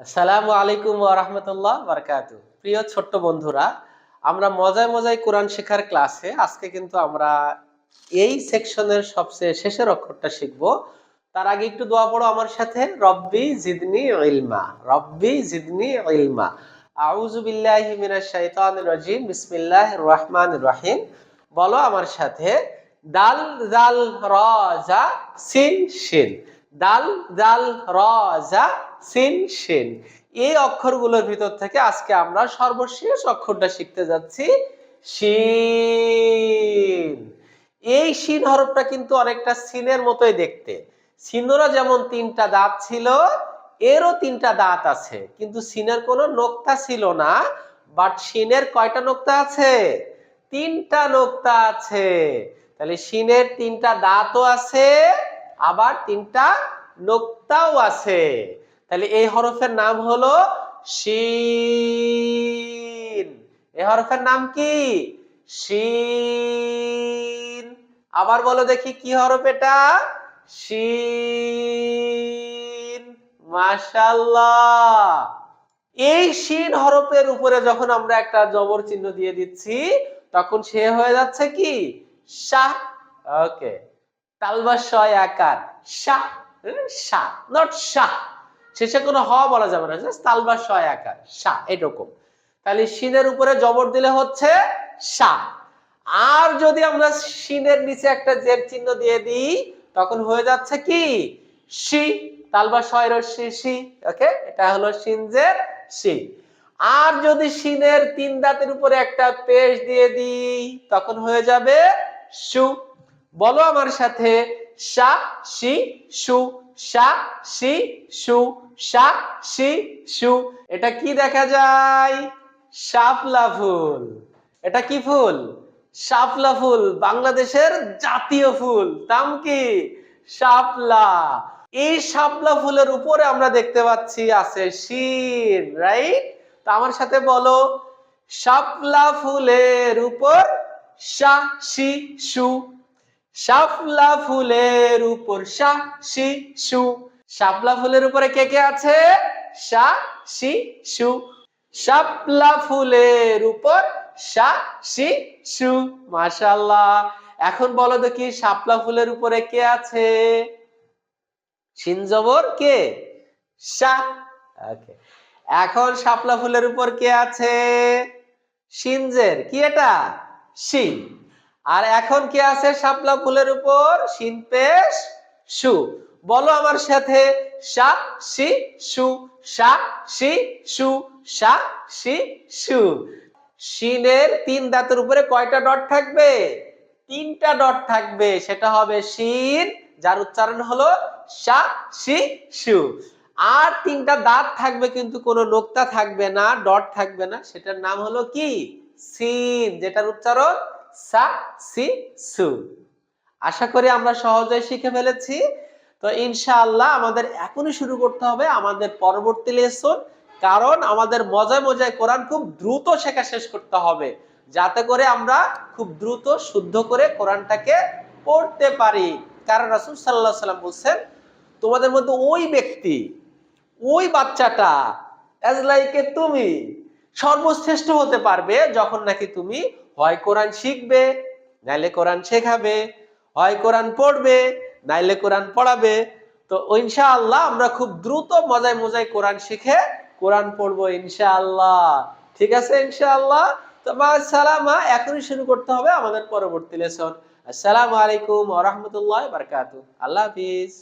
আসসালামু আলাইকুম রাহমাতুল্লাহ বারাকাতু প্রিয় ছোট্ট বন্ধুরা, আমরা মজায় মজায় কোরআন শেখার ক্লাসে আজকে কিন্তু আমরা এই সেকশনের সবচেয়ে শেষের অক্ষরটা শিখব। তার আগে একটু দোয়া পড়ো আমার সাথে, রব্বি জিদনি ইলমা, রব্বি জিদনি ইলমা। আউযু বিল্লাহি মিনাশ শাইতানির রাজিম, বিসমিল্লাহির রহমানির রহিম। বলো আমার সাথে, দাল জাল র জা সিন শিন, দাল জাল র জা সিন শিন এই অক্ষরগুলোর ভিতর থেকে আজকে আমরা সর্বশেষ অক্ষরটা শিখতে যাচ্ছি শিন এই শিন হরফটা কিন্তু অনেকটা সিনের মতোই দেখতে। সিনেরও যেমন তিনটা দাঁত ছিল, এরও তিনটা দাঁত আছে। কিন্তু সিনের কোনো নোক্তা ছিল না, বাট সিনের কয়টা নোক্তা আছে? তিনটা নোক্তা আছে। তাহলে সিনের তিনটা দাঁতও আছে, আবার তিনটা নোক্তাও আছে। তাহলে এই হরফের নাম হলো শিন। এই হরফের নাম কি? শিন। আবার বলো দেখি কি হরফ এটা? শিন। মাশাল্লাহ এই শিন হরফের উপরে যখন আমরা একটা জবর চিহ্ন দিয়ে দিচ্ছি, তখন সে হয়ে যাচ্ছে কি? শাহ। ওকে তালবা শয় আকার। শাহ। শাহ। নট শাহ। শেষে কোনো হ বলা যাবে না তালবা শয় আকার শাহ এরকম। তাহলে শিনের উপরে জবর দিলে হচ্ছে শাহ আর যদি আমরা শিনের নিচে একটা জের চিহ্ন দিয়ে দিই, তখন হয়ে যাচ্ছে কি? শি তালবা শয় রশ্মি শি ওকে এটা হলো শিনজের শি আর যদি শিনের তিন দাঁতের উপরে একটা পেশ দিয়ে দিই, তখন হয়ে যাবে সু। বলো আমার সাথে সা শি সু সা শি সু, সা শি সু। এটা কি দেখা যায়? শাপলা ফুল। এটা কি ফুল? শাপলা ফুল, বাংলাদেশের জাতীয় ফুল। নাম কি? শাপলা। এই শাপলা ফুলের উপরে আমরা দেখতে পাচ্ছি, আছে শির রাইট তো আমার সাথে বলো, শাপলা ফুলের উপর শা শি সু শাপলা ফুলের উপর শা, শি, সু। শাপলা ফুলের উপরে কে কে আছে? শা, শি, সু। শাপলা ফুলের উপর শা, শি, সু। মাশাআল্লাহ। এখন বলো দেখি, শাপলা ফুলের উপরে কে আছে? শিন জবর কে? শা। ওকে। এখন শাপলা ফুলের উপর কে আছে? সিনজের কি এটা? শিন আর এখন কে আছে? শাপলা ফুলের উপর শিন পেশ সু বলো আমার সাথে সা সি সু সা সি সু সা সি সু শিনের তিন দাঁতের উপরে কয়টা ডট থাকবে? তিনটা ডট থাকবে। সেটা হবে শিন, যার উচ্চারণ হলো সা সি সু আর তিনটা দাঁত থাকবে কিন্তু কোনো নোক্তা থাকবে না, ডট থাকবে না। সেটার নাম হলো কি? সিন যেটার উচ্চারণ সা, সি, সু। আশা করি আমরা সহজেই শিখে ফেলেছি। তো ইনশাআল্লাহ আমাদের এখনই শুরু করতে হবে আমাদের পরবর্তী লেসন, কারণ আমাদের মজায় মজায় কোরআন খুব দ্রুত শেখা শেষ করতে হবে, যাতে করে আমরা খুব দ্রুত, শুদ্ধ করে কোরআনটাকে পড়তে পারি। কারণ রাসুল সাল্লাহ সাল্লাম বলছেন, তোমাদের মধ্যে ওই ব্যক্তি, ওই বাচ্চাটা অ্যাজ লাইকে তুমি, সর্বশ্রেষ্ঠ হতে পারবে যখন নাকি তুমি হয় কোরআন শিখবে, নাইলে কোরআন শেখাবে, হয় কোরআন পড়বে, নাইলে কোরআন পড়াবে। তো ইনশাআল্লাহ আমরা খুব দ্রুত মজায় মজায় কোরআন শিখে কোরআন পড়ব ইনশাআল্লাহ। ঠিক আছে ইনশাআল্লাহ? তো মা সালামা এখনই শুরু করতে হবে আমাদের পরবর্তী লেসন আসসালামু আলাইকুম ওয়া ওয়া আল্লাহ হাফিজ।